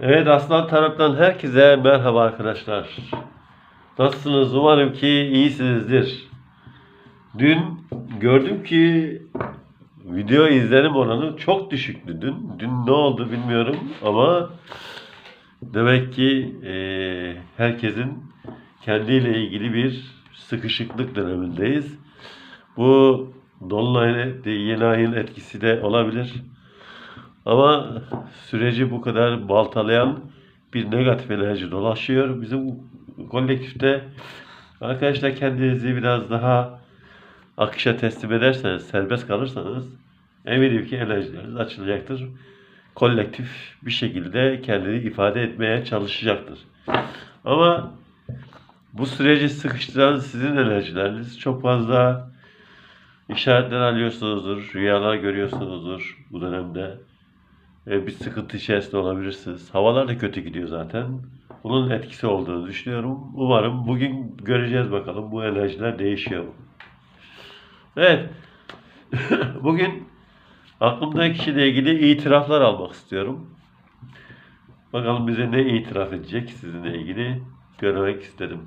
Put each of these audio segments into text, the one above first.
Evet Aslan taraftan herkese merhaba arkadaşlar. Nasılsınız? Umarım ki iyisinizdir. Dün gördüm ki video izlenim oranı çok düşüktü dün. Dün ne oldu bilmiyorum ama demek ki eee, herkesin kendiyle ilgili bir sıkışıklık dönemindeyiz. Bu Dolunay'ın yeni ayın etkisi de olabilir. Ama süreci bu kadar baltalayan bir negatif enerji dolaşıyor. Bizim kolektifte arkadaşlar kendinizi biraz daha akışa teslim ederseniz, serbest kalırsanız eminim ki enerjileriniz açılacaktır. Kolektif bir şekilde kendini ifade etmeye çalışacaktır. Ama bu süreci sıkıştıran sizin enerjileriniz çok fazla işaretler alıyorsunuzdur, rüyalar görüyorsunuzdur bu dönemde. E, bir sıkıntı içerisinde olabilirsiniz. Havalar da kötü gidiyor zaten. Bunun etkisi olduğunu düşünüyorum. Umarım bugün göreceğiz bakalım bu enerjiler değişiyor mu? Evet. bugün aklımdaki kişiyle ilgili itiraflar almak istiyorum. Bakalım bize ne itiraf edecek sizinle ilgili görmek istedim.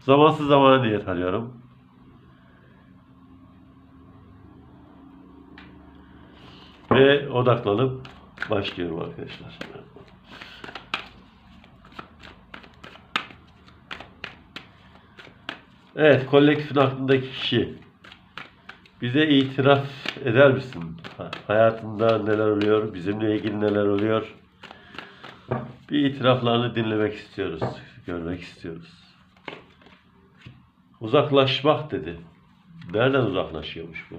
Zamansız zamana niyet arıyorum. Ve odaklanıp başlıyorum arkadaşlar. Evet, kolektifin aklındaki kişi. Bize itiraf eder misin? Ha- Hayatında neler oluyor? Bizimle ilgili neler oluyor? Bir itiraflarını dinlemek istiyoruz. Görmek istiyoruz. Uzaklaşmak dedi. Nereden uzaklaşıyormuş bu?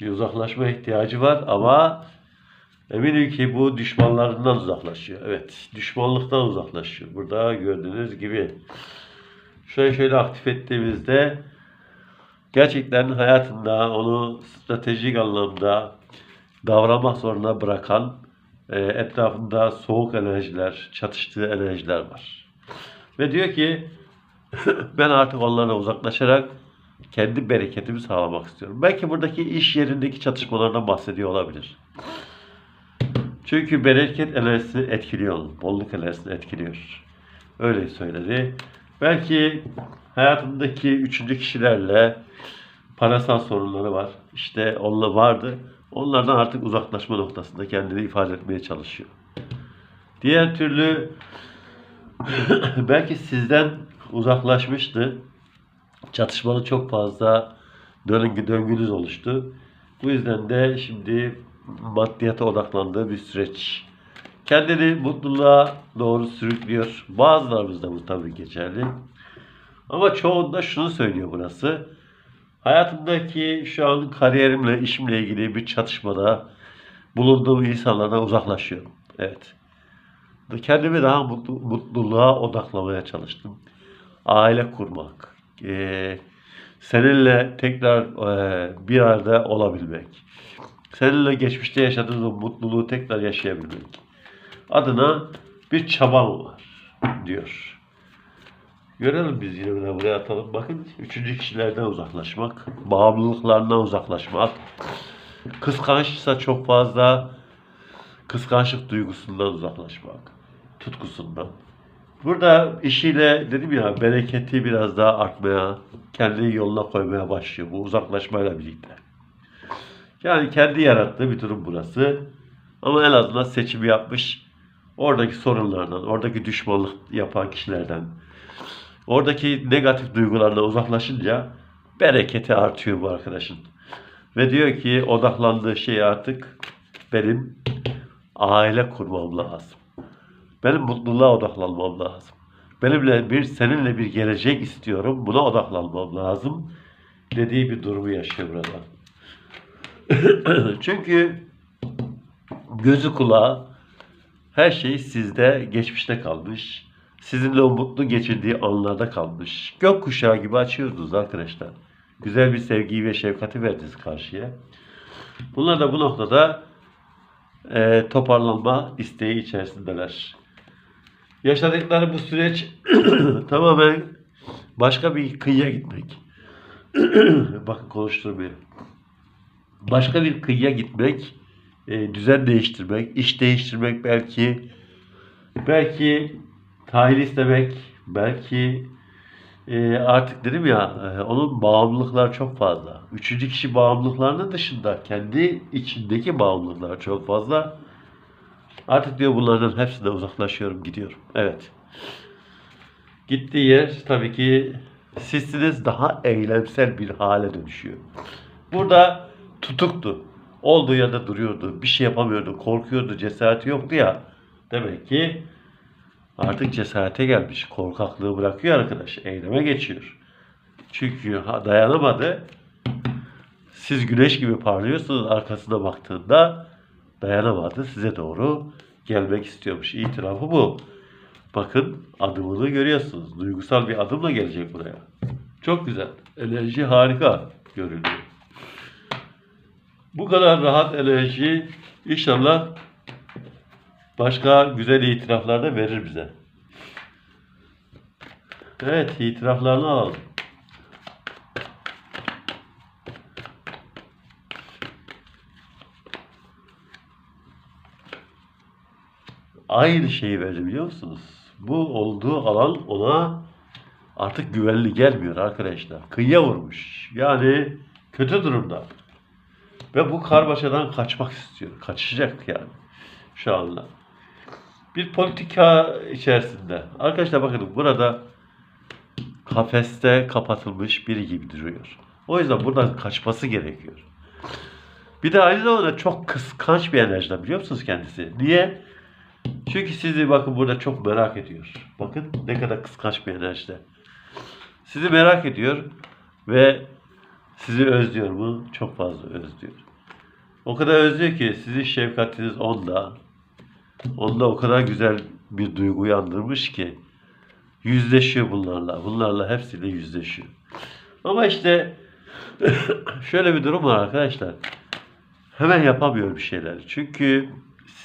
Bir uzaklaşma ihtiyacı var ama eminim ki bu düşmanlarından uzaklaşıyor. Evet, düşmanlıktan uzaklaşıyor. Burada gördüğünüz gibi şöyle şöyle aktif ettiğimizde gerçekten hayatında onu stratejik anlamda davranmak zorunda bırakan e, etrafında soğuk enerjiler, çatıştığı enerjiler var. Ve diyor ki ben artık onlarla uzaklaşarak kendi bereketimi sağlamak istiyorum. Belki buradaki iş yerindeki çatışmalardan bahsediyor olabilir. Çünkü bereket enerjisini etkiliyor, bolluk enerjisini etkiliyor. Öyle söyledi. Belki hayatındaki üçüncü kişilerle parasal sorunları var. İşte onunla vardı. Onlardan artık uzaklaşma noktasında kendini ifade etmeye çalışıyor. Diğer türlü belki sizden uzaklaşmıştı çatışmalı çok fazla döngü döngünüz oluştu. Bu yüzden de şimdi maddiyata odaklandığı bir süreç. Kendini mutluluğa doğru sürüklüyor. Bazılarımız da bu tabii geçerli. Ama çoğunda şunu söylüyor burası. Hayatımdaki şu an kariyerimle, işimle ilgili bir çatışmada bulunduğum insanlardan uzaklaşıyorum. Evet. Kendimi daha mutlu, mutluluğa odaklamaya çalıştım. Aile kurmak, e, seninle tekrar e, bir arada olabilmek, seninle geçmişte yaşadığımız o mutluluğu tekrar yaşayabilmek adına bir çabam var diyor. Görelim biz yine bunu buraya atalım. Bakın üçüncü kişilerden uzaklaşmak, bağımlılıklarından uzaklaşmak, kıskançsa çok fazla kıskançlık duygusundan uzaklaşmak, tutkusundan. Burada işiyle dedim ya bereketi biraz daha artmaya, kendini yoluna koymaya başlıyor bu uzaklaşmayla birlikte. Yani kendi yarattığı bir durum burası. Ama en azından seçimi yapmış. Oradaki sorunlardan, oradaki düşmanlık yapan kişilerden, oradaki negatif duygulardan uzaklaşınca bereketi artıyor bu arkadaşın. Ve diyor ki odaklandığı şey artık benim aile kurmam lazım. Benim mutluluğa odaklanmam lazım. Benimle bir, seninle bir gelecek istiyorum. Buna odaklanmam lazım. Dediği bir durumu yaşıyor burada. Çünkü gözü kulağı her şey sizde geçmişte kalmış. Sizinle o mutlu geçirdiği anlarda kalmış. Gökkuşağı gibi açıyordunuz arkadaşlar. Güzel bir sevgiyi ve şefkati verdiniz karşıya. Bunlar da bu noktada e, toparlanma isteği içerisindeler. Yaşadıkları bu süreç tamamen başka bir kıyıya gitmek. Bakın konuşturmuyor. Başka bir kıyıya gitmek e, düzen değiştirmek, iş değiştirmek belki, belki tayin istemek, belki e, artık dedim ya e, onun bağımlılıklar çok fazla. Üçüncü kişi bağımlılıklarının dışında kendi içindeki bağımlılıklar çok fazla. Artık diyor bunlardan hepsinden uzaklaşıyorum, gidiyorum. Evet. Gittiği yer tabii ki sizsiniz daha eylemsel bir hale dönüşüyor. Burada tutuktu. Olduğu yerde duruyordu. Bir şey yapamıyordu. Korkuyordu. Cesareti yoktu ya. Demek ki artık cesarete gelmiş. Korkaklığı bırakıyor arkadaş. Eyleme geçiyor. Çünkü dayanamadı. Siz güneş gibi parlıyorsunuz arkasına baktığında dayanamadı. Size doğru gelmek istiyormuş. İtirafı bu. Bakın adımını görüyorsunuz. Duygusal bir adımla gelecek buraya. Çok güzel. Enerji harika görünüyor. Bu kadar rahat enerji inşallah başka güzel itiraflar da verir bize. Evet, itiraflarını alalım. Aynı şeyi verdi biliyor musunuz? Bu olduğu alan ona artık güvenli gelmiyor arkadaşlar. Kıyıya vurmuş. Yani kötü durumda. Ve bu karmaşadan kaçmak istiyor. Kaçacak yani şu anda. Bir politika içerisinde. Arkadaşlar bakın burada kafeste kapatılmış biri gibi duruyor. O yüzden buradan kaçması gerekiyor. Bir de aynı zamanda çok kıskanç bir enerjide biliyor musunuz kendisi? Niye? Çünkü sizi bakın burada çok merak ediyor. Bakın ne kadar kıskanç bir enerjide. Sizi merak ediyor ve sizi özlüyor mu? Çok fazla özlüyor. O kadar özlüyor ki sizin şefkatiniz onda. Onda o kadar güzel bir duygu uyandırmış ki yüzleşiyor bunlarla. Bunlarla hepsiyle yüzleşiyor. Ama işte şöyle bir durum var arkadaşlar. Hemen yapamıyor bir şeyler. Çünkü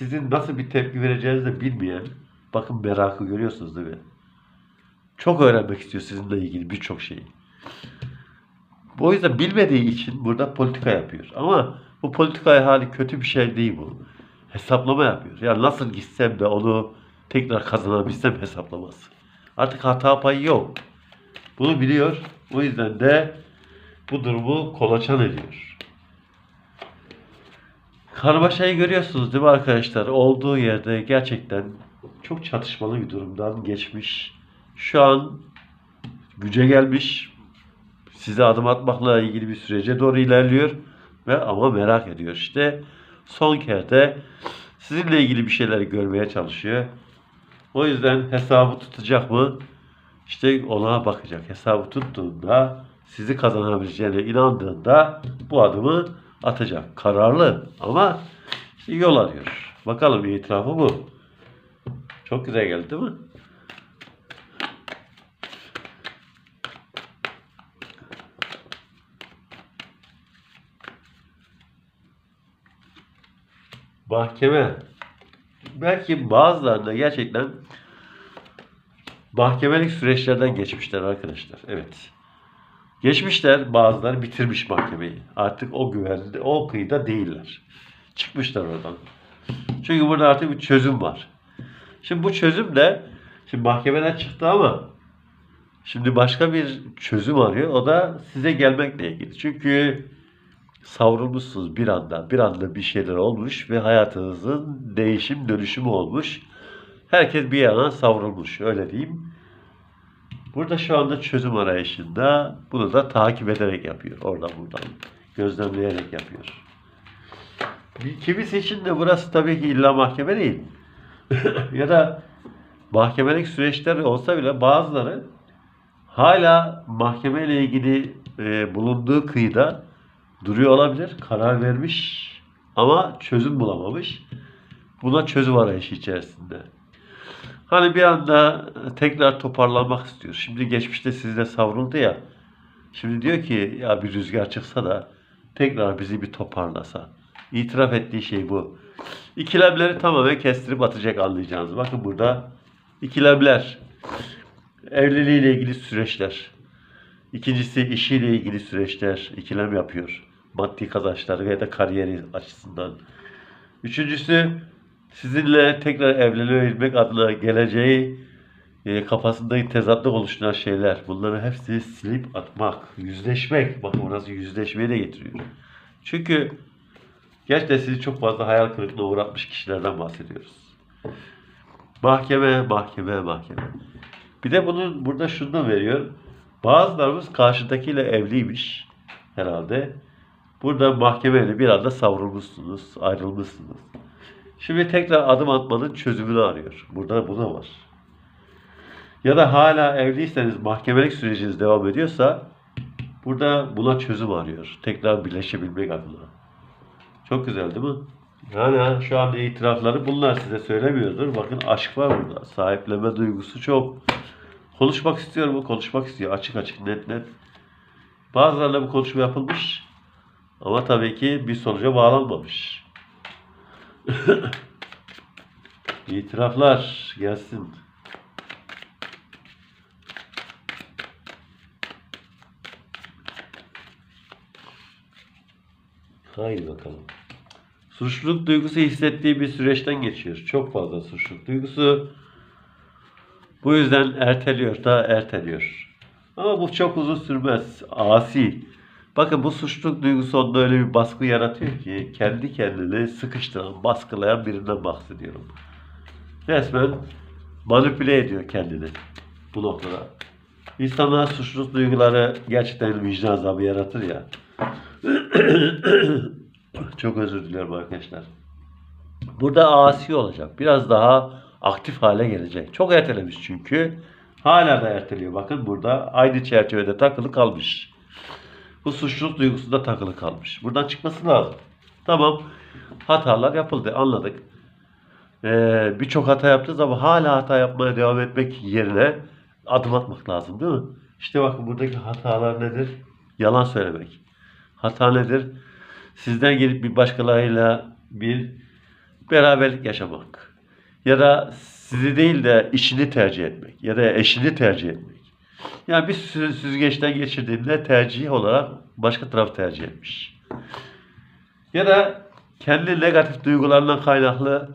sizin nasıl bir tepki vereceğinizi de bilmeyen, bakın merakı görüyorsunuz değil mi? Çok öğrenmek istiyor sizinle ilgili birçok şeyi. O yüzden bilmediği için burada politika yapıyor. Ama bu politika hali kötü bir şey değil bu. Hesaplama yapıyor. Yani nasıl gitsem de onu tekrar kazanabilsem hesaplaması. Artık hata payı yok. Bunu biliyor. O yüzden de bu durumu kolaçan ediyor. Karmaşayı görüyorsunuz değil mi arkadaşlar? Olduğu yerde gerçekten çok çatışmalı bir durumdan geçmiş. Şu an güce gelmiş. Size adım atmakla ilgili bir sürece doğru ilerliyor. Ve ama merak ediyor işte. Son kerde sizinle ilgili bir şeyler görmeye çalışıyor. O yüzden hesabı tutacak mı? İşte ona bakacak. Hesabı tuttuğunda sizi kazanabileceğine inandığında bu adımı atacak. Kararlı ama işte yol arıyor. Bakalım itirafı bu. Çok güzel geldi değil mi? Mahkeme. Belki bazılarında gerçekten mahkemelik süreçlerden geçmişler arkadaşlar. Evet. Geçmişler bazıları bitirmiş mahkemeyi. Artık o güvende, o kıyıda değiller. Çıkmışlar oradan. Çünkü burada artık bir çözüm var. Şimdi bu çözüm de şimdi mahkemeden çıktı ama şimdi başka bir çözüm arıyor. O da size gelmekle ilgili. Çünkü savrulmuşsunuz bir anda. Bir anda bir şeyler olmuş ve hayatınızın değişim dönüşümü olmuş. Herkes bir yana savrulmuş. Öyle diyeyim. Burada şu anda çözüm arayışında bunu da takip ederek yapıyor. Oradan buradan gözlemleyerek yapıyor. Kimisi için de burası tabii ki illa mahkeme değil. ya da mahkemelik süreçler olsa bile bazıları hala mahkemeyle ilgili e, bulunduğu kıyıda duruyor olabilir. Karar vermiş ama çözüm bulamamış. Buna çözüm arayışı içerisinde. Hani bir anda tekrar toparlanmak istiyor. Şimdi geçmişte sizde savruldu ya. Şimdi diyor ki ya bir rüzgar çıksa da tekrar bizi bir toparlasa. İtiraf ettiği şey bu. İkilemleri tamamen kestirip atacak anlayacağınız. Bakın burada ikilemler. Evliliğiyle ilgili süreçler. İkincisi işiyle ilgili süreçler ikilem yapıyor. Maddi kazançları ya da kariyeri açısından. Üçüncüsü sizinle tekrar evlenebilmek adına geleceği e, kafasındaki tezatlık oluşturan şeyler. Bunları hepsini silip atmak, yüzleşmek. Bakın burası yüzleşmeyi de getiriyor. Çünkü gerçekten sizi çok fazla hayal kırıklığına uğratmış kişilerden bahsediyoruz. Mahkeme, mahkeme, mahkeme. Bir de bunun burada şunu veriyor. Bazılarımız karşıdakiyle evliymiş herhalde. Burada mahkemeyle bir anda savrulmuşsunuz, ayrılmışsınız. Şimdi tekrar adım atmanın çözümünü arıyor. Burada bu da var. Ya da hala evliyseniz mahkemelik süreciniz devam ediyorsa burada buna çözüm arıyor. Tekrar birleşebilmek adına. Çok güzel değil mi? Yani şu anda itirafları bunlar size söylemiyordur. Bakın aşk var burada. Sahiplenme duygusu çok. Konuşmak istiyor mu? Konuşmak istiyor. Açık açık, net net. Bazılarla bu konuşma yapılmış. Ama tabii ki bir sonuca bağlanmamış. İtiraflar gelsin. Haydi bakalım. Suçluluk duygusu hissettiği bir süreçten geçiyor. Çok fazla suçluluk duygusu. Bu yüzden erteliyor da erteliyor. Ama bu çok uzun sürmez. Asi. Bakın bu suçluluk duygusu onda öyle bir baskı yaratıyor ki kendi kendini sıkıştıran, baskılayan birinden bahsediyorum. Resmen manipüle ediyor kendini bu noktada. İnsanlar suçluluk duyguları gerçekten vicdan azabı yaratır ya. Çok özür diliyorum arkadaşlar. Burada asi olacak. Biraz daha aktif hale gelecek. Çok ertelemiş çünkü. Hala da erteliyor. Bakın burada aynı çerçevede takılı kalmış. Bu suçluluk duygusu da takılı kalmış. Buradan çıkması lazım. Tamam. Hatalar yapıldı. Anladık. Ee, Birçok hata yaptınız ama hala hata yapmaya devam etmek yerine adım atmak lazım değil mi? İşte bakın buradaki hatalar nedir? Yalan söylemek. Hata nedir? Sizden gelip bir başkalarıyla bir beraberlik yaşamak. Ya da sizi değil de işini tercih etmek. Ya da eşini tercih etmek. Yani bir sü- süzgeçten geçirdiğinde tercih olarak başka taraf tercih etmiş. Ya da kendi negatif duygularından kaynaklı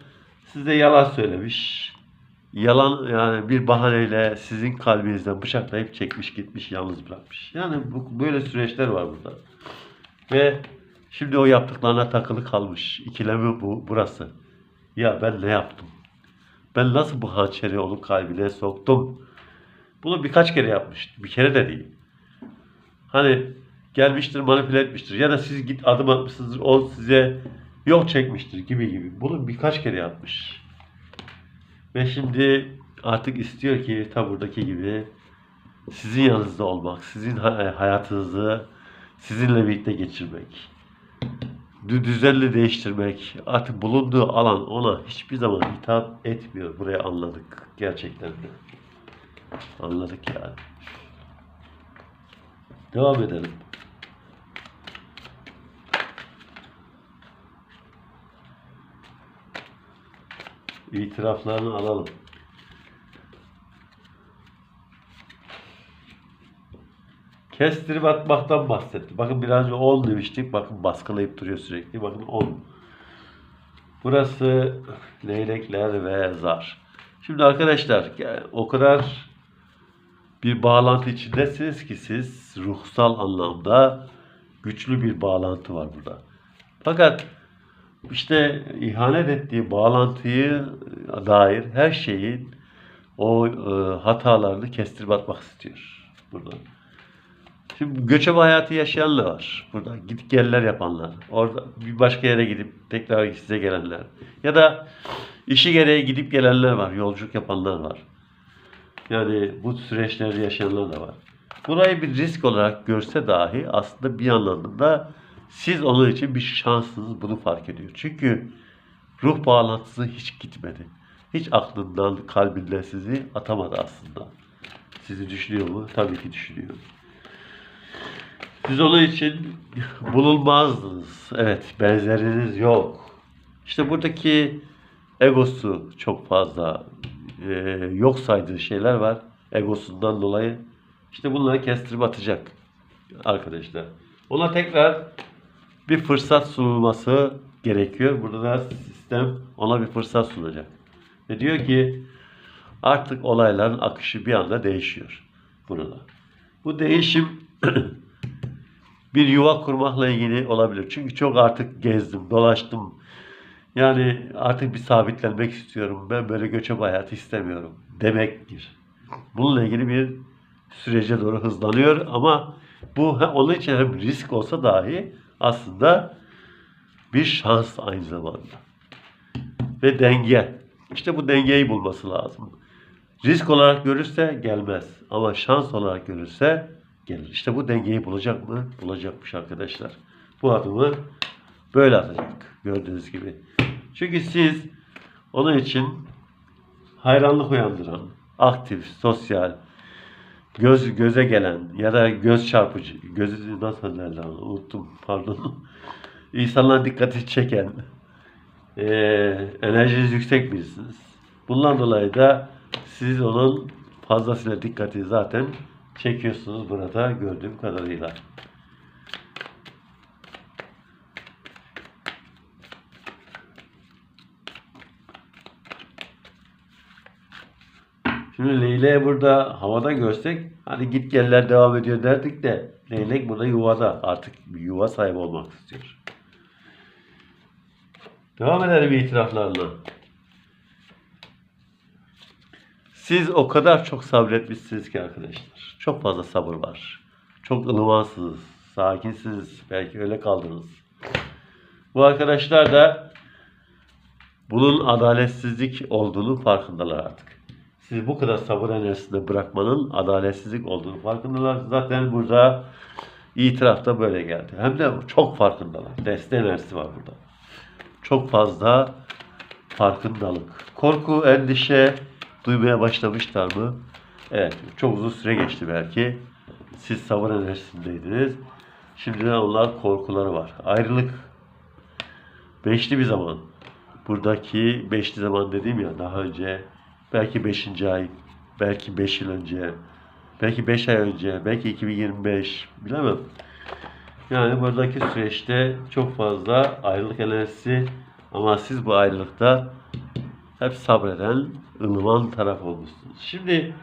size yalan söylemiş. Yalan yani bir bahaneyle sizin kalbinizden bıçaklayıp çekmiş gitmiş yalnız bırakmış. Yani bu, böyle süreçler var burada. Ve şimdi o yaptıklarına takılı kalmış. İkilemi bu burası. Ya ben ne yaptım? Ben nasıl bu hançeri onun kalbine soktum? Bunu birkaç kere yapmış. Bir kere de değil. Hani gelmiştir manipüle etmiştir. Ya da siz git adım atmışsınızdır. O size yol çekmiştir gibi gibi. Bunu birkaç kere yapmış. Ve şimdi artık istiyor ki ta buradaki gibi sizin yanınızda olmak, sizin ha- hayatınızı sizinle birlikte geçirmek. Dü- Düzenli değiştirmek. Artık bulunduğu alan ona hiçbir zaman hitap etmiyor. Burayı anladık gerçekten de. Anladık yani. Devam edelim. İtiraflarını alalım. Kestirip atmaktan bahsetti. Bakın biraz önce 10 demiştik. Bakın baskılayıp duruyor sürekli. Bakın 10. Burası leylekler ve zar. Şimdi arkadaşlar o kadar bir bağlantı içindesiniz ki siz ruhsal anlamda güçlü bir bağlantı var burada. Fakat işte ihanet ettiği bağlantıyı dair her şeyin o e, hatalarını kestirip atmak istiyor burada. Şimdi göçebe hayatı yaşayanlar var. Burada gidip geller yapanlar. Orada bir başka yere gidip tekrar size gelenler. Ya da işi gereği gidip gelenler var. Yolculuk yapanlar var. Yani bu süreçleri yaşayanlar da var. Burayı bir risk olarak görse dahi aslında bir anlamda siz onun için bir şanssınız bunu fark ediyor. Çünkü ruh bağlantısı hiç gitmedi. Hiç aklından, kalbinden sizi atamadı aslında. Sizi düşünüyor mu? Tabii ki düşünüyor. Siz onun için bulunmazdınız. Evet, benzeriniz yok. İşte buradaki egosu çok fazla e, yok saydığı şeyler var. Egosundan dolayı. İşte bunları kestirip atacak arkadaşlar. Ona tekrar bir fırsat sunulması gerekiyor. Burada da sistem ona bir fırsat sunacak. Ve diyor ki artık olayların akışı bir anda değişiyor burada. Bu değişim bir yuva kurmakla ilgili olabilir. Çünkü çok artık gezdim, dolaştım. Yani artık bir sabitlenmek istiyorum. Ben böyle göçebe hayatı istemiyorum demektir. Bununla ilgili bir sürece doğru hızlanıyor ama bu onun için hem risk olsa dahi aslında bir şans aynı zamanda. Ve denge. İşte bu dengeyi bulması lazım. Risk olarak görürse gelmez. Ama şans olarak görürse gelir. İşte bu dengeyi bulacak mı? Bulacakmış arkadaşlar. Bu adımı böyle atacak. Gördüğünüz gibi. Çünkü siz onun için hayranlık uyandıran, aktif, sosyal, göz göze gelen ya da göz çarpıcı, gözü nasıl derler onu unuttum pardon. İnsanların dikkati çeken, eee enerjiniz yüksek birisiniz. Bundan dolayı da siz onun fazlasıyla dikkati zaten çekiyorsunuz burada gördüğüm kadarıyla. Şimdi Leyleği burada havada görsek hadi git geller devam ediyor derdik de Leylek burada yuvada artık yuva sahibi olmak istiyor. Devam edelim itiraflarla. Siz o kadar çok sabretmişsiniz ki arkadaşlar. Çok fazla sabır var. Çok ılımansınız, sakinsiniz. Belki öyle kaldınız. Bu arkadaşlar da bunun adaletsizlik olduğunu farkındalar artık. Siz bu kadar sabır enerjisinde bırakmanın adaletsizlik olduğunu farkındalar. Zaten burada itirafta böyle geldi. Hem de çok farkındalar. Deste enerjisi var burada. Çok fazla farkındalık. Korku, endişe duymaya başlamışlar mı? Evet. Çok uzun süre geçti belki. Siz sabır enerjisindeydiniz. Şimdi de onlar korkuları var. Ayrılık beşli bir zaman. Buradaki beşli zaman dediğim ya daha önce belki beşinci ay, belki beş yıl önce, belki beş ay önce, belki 2025 bilemem. Yani buradaki süreçte çok fazla ayrılık enerjisi ama siz bu ayrılıkta hep sabreden, ılıman taraf olmuşsunuz. Şimdi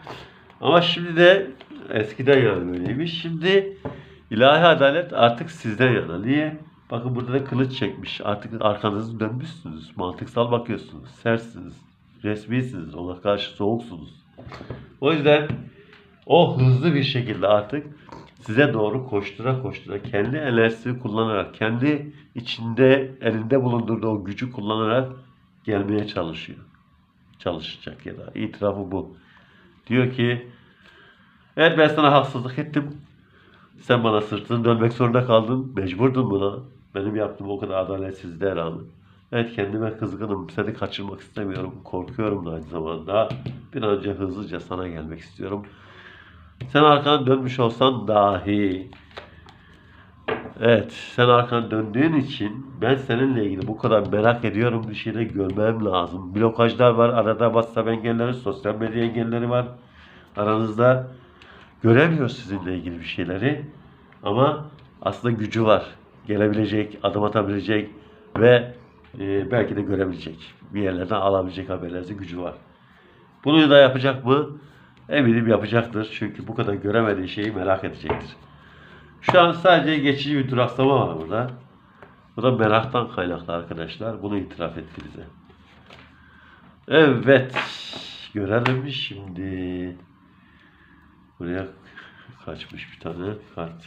ama şimdi de eskiden yani böyleymiş. Şimdi ilahi adalet artık sizden yana. Niye? Bakın burada da kılıç çekmiş. Artık arkanızı dönmüşsünüz. Mantıksal bakıyorsunuz. Sertsiniz. Resmisiniz. Ona karşı soğuksunuz. O yüzden o hızlı bir şekilde artık size doğru koştura koştura kendi enerjisini kullanarak, kendi içinde elinde bulundurduğu o gücü kullanarak gelmeye çalışıyor. Çalışacak ya da itirafı bu. Diyor ki evet ben sana haksızlık ettim. Sen bana sırtını dönmek zorunda kaldın. Mecburdun buna. Benim yaptığım o kadar adaletsizliğe rağmen. Evet kendime kızgınım. Seni kaçırmak istemiyorum. Korkuyorum da aynı zamanda. Bir an önce hızlıca sana gelmek istiyorum. Sen arkanı dönmüş olsan dahi Evet, sen arkanı döndüğün için ben seninle ilgili bu kadar merak ediyorum bir şeyleri görmem lazım. Blokajlar var, arada WhatsApp engelleri, sosyal medya engelleri var. Aranızda göremiyor sizinle ilgili bir şeyleri. Ama aslında gücü var. Gelebilecek, adım atabilecek ve e, belki de görebilecek. Bir yerlerden alabilecek haberlerinizi gücü var. Bunu da yapacak mı? Eminim yapacaktır. Çünkü bu kadar göremediği şeyi merak edecektir. Şu an sadece geçici bir duraksama var burada. Bu da meraktan kaynaklı arkadaşlar. Bunu itiraf etti bize. Evet. Görelim şimdi. Buraya kaçmış bir tane kart.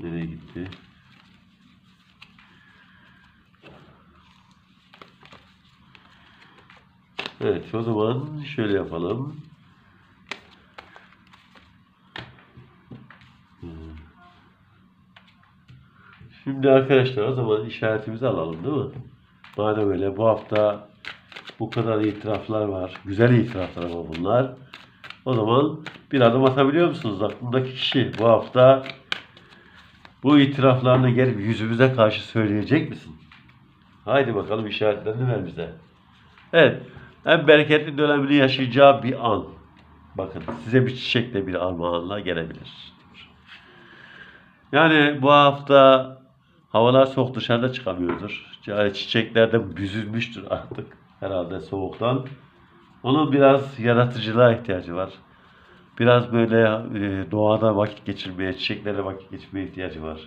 Nereye gitti? Evet o zaman şöyle yapalım. Şimdi arkadaşlar o zaman işaretimizi alalım değil mi? Madem öyle bu hafta bu kadar itiraflar var. Güzel itiraflar ama bunlar. O zaman bir adım atabiliyor musunuz? Aklımdaki kişi bu hafta bu itiraflarını gelip yüzümüze karşı söyleyecek misin? Haydi bakalım işaretlerini ver bize. Evet. En bereketli dönemini yaşayacağı bir an. Bakın size bir çiçekle bir armağanla gelebilir. Yani bu hafta havalar soğuk dışarıda çıkamıyordur. Yani çiçekler de büzülmüştür artık herhalde soğuktan. Onun biraz yaratıcılığa ihtiyacı var. Biraz böyle e, doğada vakit geçirmeye, çiçeklerle vakit geçirmeye ihtiyacı var.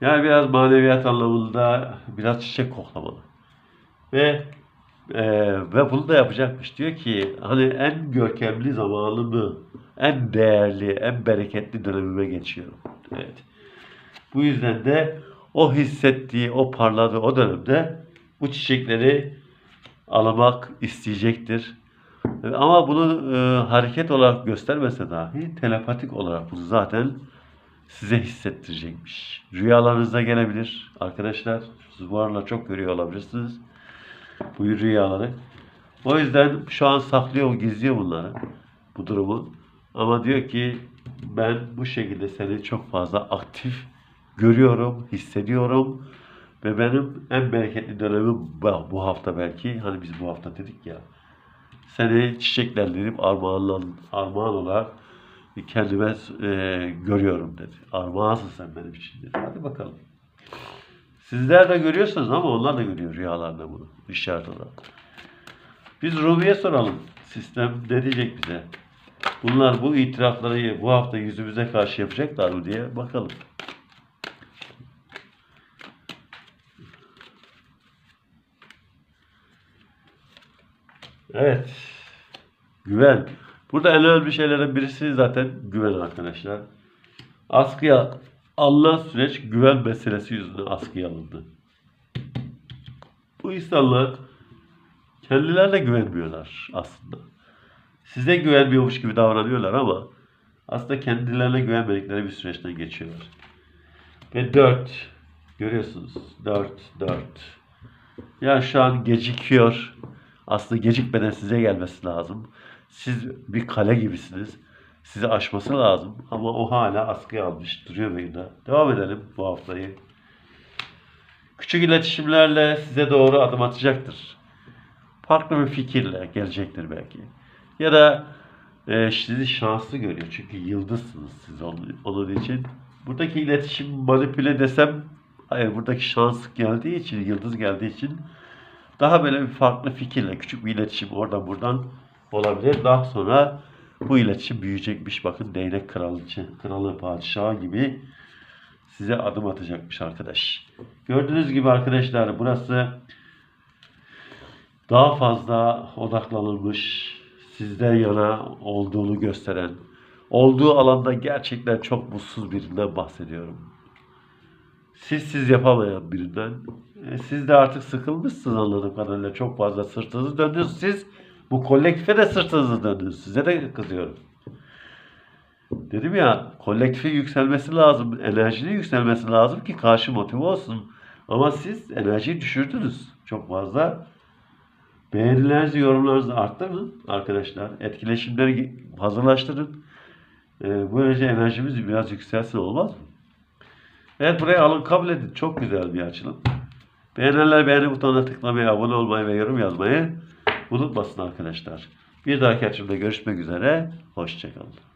Yani biraz maneviyat anlamında biraz çiçek koklamalı. Ve e, ve bunu da yapacakmış. Diyor ki hani en görkemli zamanımı, en değerli, en bereketli dönemime geçiyorum. Evet. Bu yüzden de o hissettiği, o parladığı o dönemde bu çiçekleri alamak isteyecektir. Ama bunu e, hareket olarak göstermese dahi telepatik olarak bunu zaten size hissettirecekmiş. Rüyalarınıza gelebilir arkadaşlar. Siz bu aralar çok görüyor olabilirsiniz bu rüyaları. O yüzden şu an saklıyor, gizliyor bunları, bu durumu. Ama diyor ki ben bu şekilde seni çok fazla aktif görüyorum, hissediyorum ve benim en bereketli dönemim bu hafta belki. Hani biz bu hafta dedik ya. Seni çiçeklendirip armağanlan, armağan olarak kendime e, görüyorum dedi. Armağansın sen benim için dedi. Hadi bakalım. Sizler de görüyorsunuz ama onlar da görüyor rüyalarında bunu işaret olarak. Biz Rumi'ye soralım. Sistem ne diyecek bize? Bunlar bu itirafları bu hafta yüzümüze karşı yapacaklar mı diye bakalım. Evet. Güven. Burada en önemli şeylerden birisi zaten güven arkadaşlar. Askıya alınan süreç güven meselesi yüzünden askıya alındı. Bu insanlar kendilerine güvenmiyorlar aslında. Size güvenmiyormuş gibi davranıyorlar ama aslında kendilerine güvenmedikleri bir süreçten geçiyorlar. Ve dört, görüyorsunuz dört, dört. Ya şu an gecikiyor. Aslında gecikmeden size gelmesi lazım. Siz bir kale gibisiniz. Sizi aşması lazım. Ama o hala askıya almış. Duruyor meyda. Devam edelim bu haftayı. Küçük iletişimlerle size doğru adım atacaktır. Farklı bir fikirle gelecektir belki. Ya da e, sizi şanslı görüyor. Çünkü yıldızsınız siz onun için. Buradaki iletişim manipüle desem hayır buradaki şans geldiği için, yıldız geldiği için daha böyle bir farklı fikirle küçük bir iletişim oradan buradan olabilir. Daha sonra bu iletişim büyüyecekmiş. Bakın değnek kraliçe, kralı padişahı gibi size adım atacakmış arkadaş. Gördüğünüz gibi arkadaşlar burası daha fazla odaklanılmış, sizden yana olduğunu gösteren, olduğu alanda gerçekten çok mutsuz birinden bahsediyorum. Siz siz yapamayan birinden. E, siz de artık sıkılmışsınız anladığım kadarıyla. Çok fazla sırtınızı döndünüz. Siz bu kolektife de sırtınızı döndünüz. Size de kızıyorum. Dedim ya kolektifin yükselmesi lazım. Enerjinin yükselmesi lazım ki karşı motive olsun. Ama siz enerjiyi düşürdünüz. Çok fazla. Beğenilerinizi, yorumlarınızı arttırın arkadaşlar. Etkileşimleri hazırlaştırın. Ee, böylece enerjimiz biraz yükselsin olmaz mı? Evet buraya alın kabul edin. Çok güzel bir açılım. Beğenenler beğeni butonuna tıklamayı, abone olmayı ve yorum yazmayı unutmasın arkadaşlar. Bir dahaki açımda görüşmek üzere. Hoşçakalın.